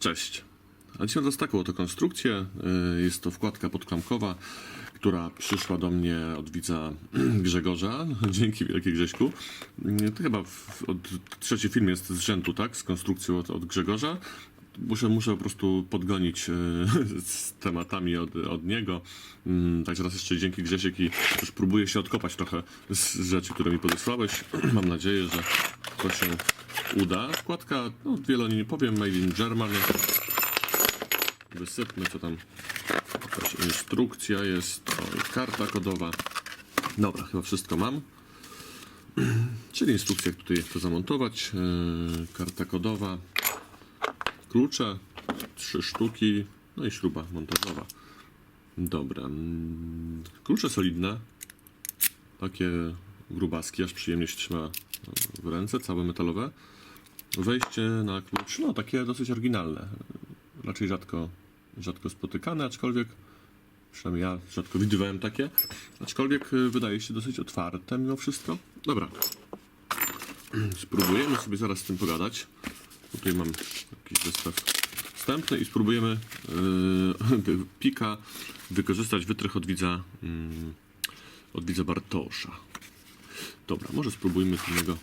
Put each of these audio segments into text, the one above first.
Cześć. A dzisiaj teraz taką oto konstrukcję. Y, Jest to wkładka podklamkowa, która przyszła do mnie od widza Grzegorza. Dzięki wielkie Grześku. Y, To chyba w, od, trzeci film jest z rzędu, tak? Z konstrukcją od, od Grzegorza. Muszę, muszę po prostu podgonić y, z tematami od, od niego. Mm, Także raz jeszcze dzięki Grzesiek i już próbuję się odkopać trochę z rzeczy, które mi podesłałeś. Mam nadzieję, że to się uda. Wkładka, no wiele o niej nie powiem, made in Germany. Wysypmy, co tam. Jakaś instrukcja jest, o, karta kodowa. Dobra, chyba wszystko mam. Czyli instrukcja, jak tutaj jak to zamontować. Yy, karta kodowa. Klucze, trzy sztuki, no i śruba montażowa. Dobra. mm, Klucze solidne. Takie grubaski, aż przyjemnie się trzyma w ręce, całe metalowe. Wejście na klucz, no takie dosyć oryginalne. Raczej rzadko, rzadko spotykane, aczkolwiek przynajmniej ja rzadko widywałem takie. Aczkolwiek y, wydaje się dosyć otwarte mimo wszystko. Dobra. Spróbujemy sobie zaraz z tym pogadać. Tutaj mam jakiś zestaw wstępny i spróbujemy yy, pika wykorzystać wytrych od widza, yy, od widza Bartosza. Dobra, może spróbujmy tym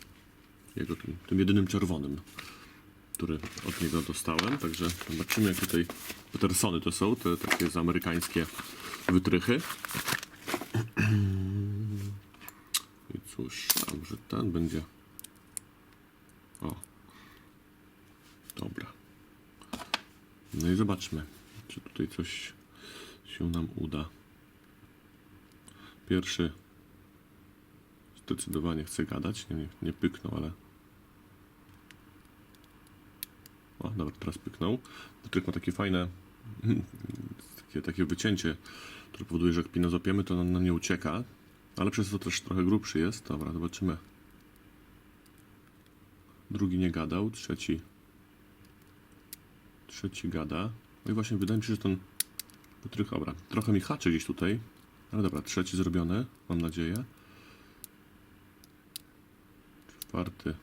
jego, tym, tym jedynym czerwonym, który od niego dostałem. Także zobaczymy, jak tutaj Petersony to są, te takie z amerykańskie wytrychy. I cóż, a może ten będzie. O. Dobra. No i zobaczmy, czy tutaj coś się nam uda. Pierwszy zdecydowanie chce gadać. Nie, nie, nie pyknął, ale. O, dobra, teraz pyknął. Wytrych ma takie fajne. Takie, takie wycięcie, które powoduje, że jak pinę zapiemy, to nam nie ucieka. Ale przez to też trochę grubszy jest. Dobra, zobaczymy. Drugi nie gadał, trzeci. Trzeci gada. No i właśnie wydaje mi się, że ten wytrych. Dobra, trochę mi haczy gdzieś tutaj. Ale dobra, trzeci zrobiony, mam nadzieję. Czwarty.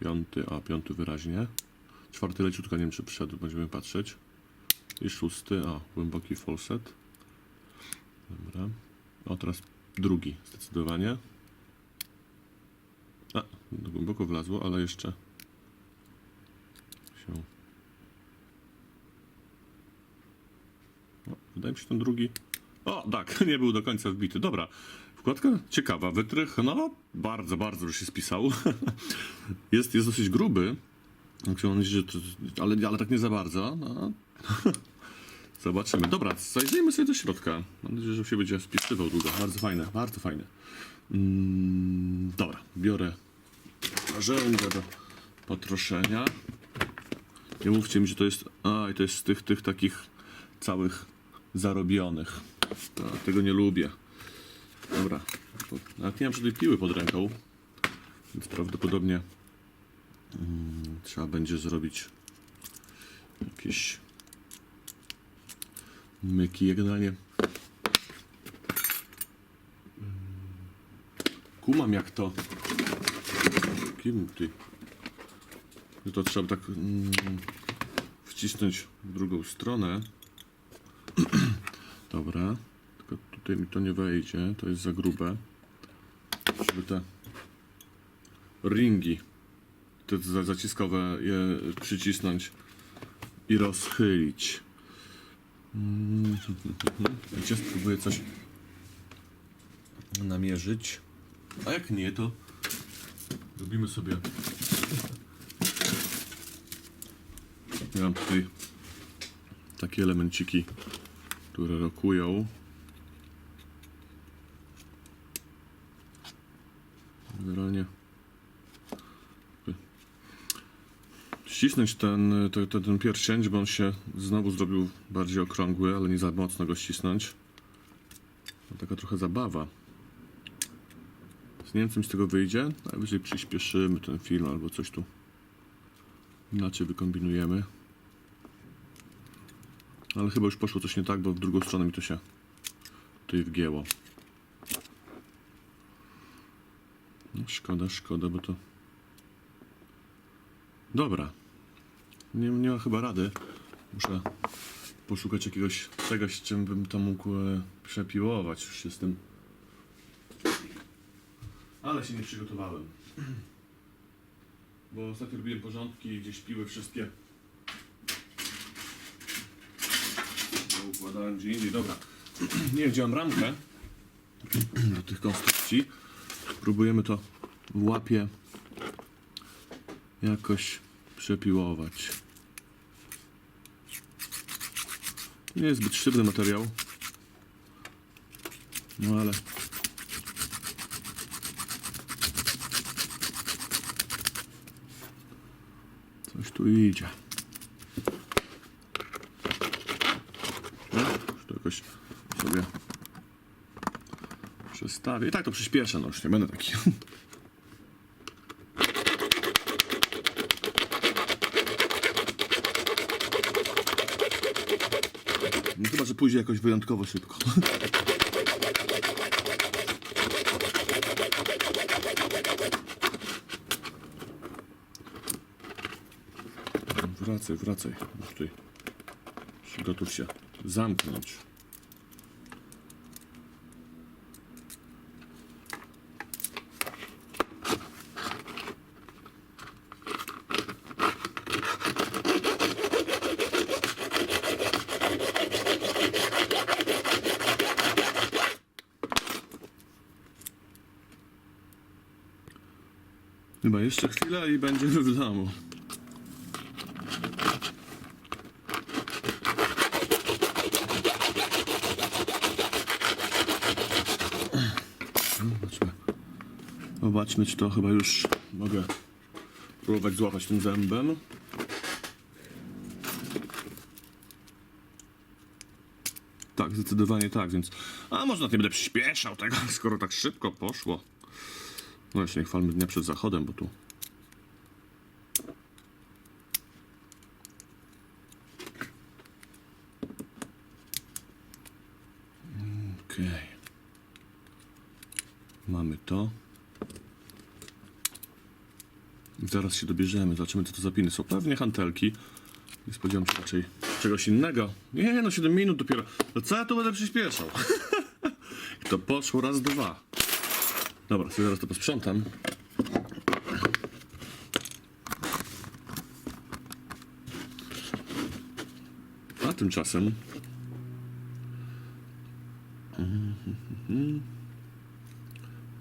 Piąty, a piąty wyraźnie. Czwarty leciutko, nie wiem czy przyszedł, będziemy patrzeć. I szósty, a głęboki falset. Dobra. O, teraz drugi, zdecydowanie. A, głęboko wlazło, ale jeszcze się... O, wydaje mi się ten drugi... O, tak, nie był do końca wbity. Dobra, wkładka ciekawa, wytrych, no, bardzo, bardzo już się spisał. jest, jest dosyć gruby. Ale, ale tak nie za bardzo. No. Zobaczymy. Dobra, zajrzyjmy sobie do środka. Mam nadzieję, że się będzie spisywał długo. Bardzo fajne, bardzo fajne. Mm, dobra, biorę narzędzia do potroszenia. Nie mówcie mi, że to jest. A, i to jest z tych, tych takich całych zarobionych. To, tego nie lubię. Dobra. To, nie mam żadnej piły pod ręką. Więc prawdopodobnie mm, trzeba będzie zrobić jakieś myki. Ja generalnie mm, kumam jak to. Kim ty? Że to trzeba tak mm, wcisnąć drugą stronę. Dobra. Tutaj mi to nie wejdzie. To jest za grube. Żeby te ringi, te za- zaciskowe, je przycisnąć i rozchylić. Gdzie spróbuję coś namierzyć. A jak nie, to robimy sobie. Ja mam tutaj takie elemenciki, które rokują. Generalnie ścisnąć ten, ten, ten, pierścień, bo on się znowu zrobił bardziej okrągły, ale nie za mocno go ścisnąć. To taka trochę zabawa. Z nie wiem, co mi z tego wyjdzie. Najwyżej przyspieszymy ten film albo coś tu inaczej wykombinujemy. Ale chyba już poszło coś nie tak, bo w drugą stronę mi to się tutaj wgięło. No, szkoda, szkoda, bo to... Dobra. nie, nie ma chyba rady. Muszę poszukać jakiegoś czegoś, czym bym to mógł e, przepiłować. Już jestem. Ale się nie przygotowałem. Bo ostatnio robiłem porządki gdzieś piły wszystkie. No, Układałem gdzie indziej. Dobra. Nie mam ramkę do tych konstrukcji. Próbujemy to w łapie jakoś przepiłować. Nie jest zbyt sztywny materiał. No ale. Coś tu idzie. To jakoś sobie przestawię. I tak to przyspieszę, no już nie będę taki. No chyba, że pójdzie jakoś wyjątkowo szybko. Wracaj, wracaj. Tutaj. Gotów się zamknąć. Chyba jeszcze chwilę i będziemy w domu. Zobaczmy. Zobaczmy, czy to chyba już mogę próbować złapać tym zębem. Tak, zdecydowanie tak, więc... A może nawet nie będę przyspieszał tego, skoro tak szybko poszło. No jeszcze nie chwalmy dnia przed zachodem, bo tu... Okej. Mamy to. Zaraz się dobierzemy, zobaczymy co to za piny są. Pewnie hantelki. Nie spodziewam się raczej czegoś innego. Nie, no 7 minut dopiero. No co ja tu będę przyspieszał? To poszło raz, dwa. Dobra, sobie zaraz to posprzątam. A tymczasem...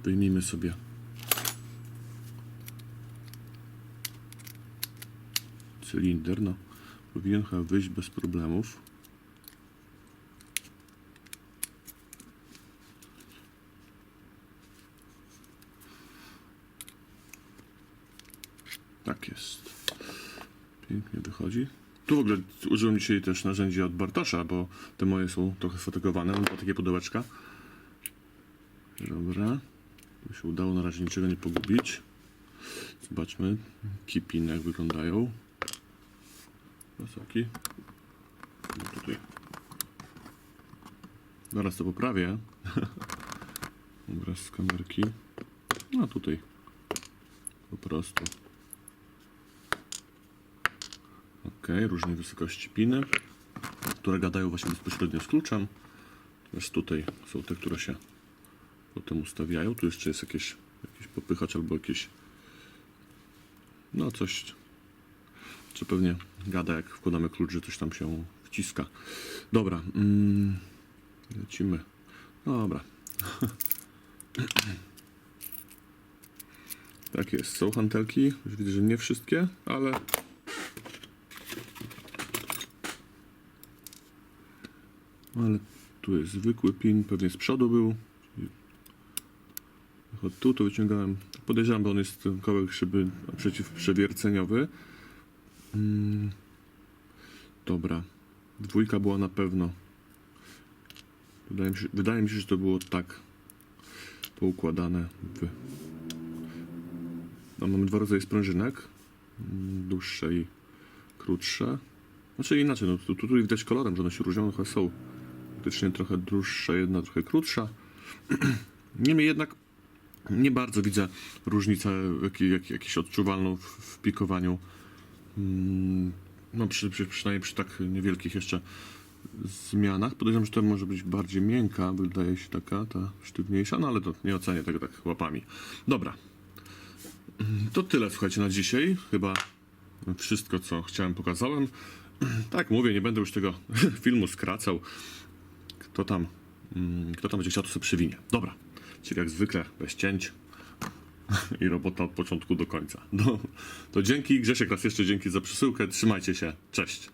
Wyjmijmy sobie cylinder, no powinien chyba wyjść bez problemów. Tak jest. Pięknie wychodzi. Tu w ogóle użyłem dzisiaj też narzędzi od Bartosza, bo te moje są trochę sfotokowane. Mam takie pudełeczka. Dobra. Tu się udało na razie niczego nie pogubić. Zobaczmy. Kipiny jak wyglądają. Wysoki. No tutaj. Zaraz to poprawię. Obraz z kamerki. No tutaj. Po prostu. Różnej wysokości piny, które gadają właśnie bezpośrednio z kluczem. Natomiast tutaj są te, które się potem ustawiają. Tu jeszcze jest jakieś, jakiś popychacz albo jakieś no coś, czy pewnie gada jak wkładamy klucz, że coś tam się wciska. Dobra, mm, lecimy. Dobra. Tak jest, są hantelki. Już widzę, że nie wszystkie, ale Ale tu jest zwykły pin, pewnie z przodu był. Od tu to wyciągałem. Podejrzewam, bo on jest kawałek szyby przeciwprzewierceniowy. Mm. Dobra. Dwójka była na pewno. Wydaje mi, się, wydaje mi się, że to było tak poukładane w... No, mamy dwa rodzaje sprężynek. Mm, Dłuższe i krótsze. Znaczy inaczej, no tu, tu, tu widać kolorem, że one się różnią, one chyba są faktycznie trochę dłuższa, jedna trochę krótsza. Niemniej jednak nie bardzo widzę różnicę jak, jak, odczuwalną w, w pikowaniu. Mm, no przy, przy, przynajmniej przy tak niewielkich jeszcze zmianach. Podejrzewam, że to może być bardziej miękka, wydaje się taka, ta sztywniejsza, no ale to nie ocenię tego tak łapami. Dobra. To tyle, słuchajcie, na dzisiaj. Chyba wszystko, co chciałem, pokazałem. Tak, mówię, nie będę już tego filmu skracał. Kto tam, mm, kto tam będzie chciał, to sobie przywinie. Dobra. Czyli jak zwykle, bez cięć i robota od początku do końca. No, to dzięki, Grzesiek raz jeszcze dzięki za przesyłkę. Trzymajcie się. Cześć.